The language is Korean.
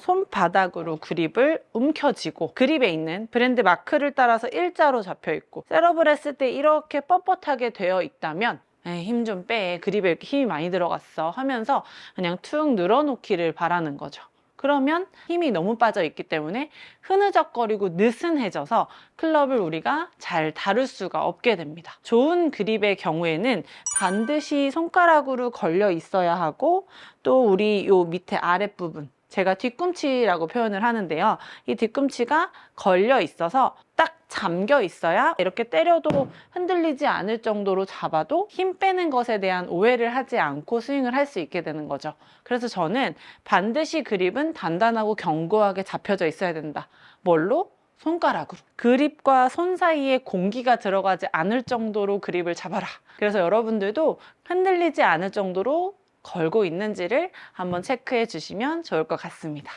손바닥으로 그립을 움켜쥐고 그립에 있는 브랜드 마크를 따라서 일자로 잡혀 있고 셋업을 했을 때 이렇게 뻣뻣하게 되어 있다면 힘 좀 빼. 그립에 힘이 많이 들어갔어. 하면서 그냥 툭 늘어놓기를 바라는 거죠. 그러면 힘이 너무 빠져 있기 때문에 흐느적거리고 느슨해져서 클럽을 우리가 잘 다룰 수가 없게 됩니다. 좋은 그립의 경우에는 반드시 손가락으로 걸려 있어야 하고 또 우리 요 밑에 아랫부분 제가 뒤꿈치라고 표현을 하는데요. 이 뒤꿈치가 걸려 있어서 딱 잠겨 있어야 이렇게 때려도 흔들리지 않을 정도로 잡아도 힘 빼는 것에 대한 오해를 하지 않고 스윙을 할 수 있게 되는 거죠. 그래서 저는 반드시 그립은 단단하고 견고하게 잡혀져 있어야 된다. 뭘로? 손가락으로. 그립과 손 사이에 공기가 들어가지 않을 정도로 그립을 잡아라. 그래서 여러분들도 흔들리지 않을 정도로 걸고 있는지를 한번 체크해 주시면 좋을 것 같습니다.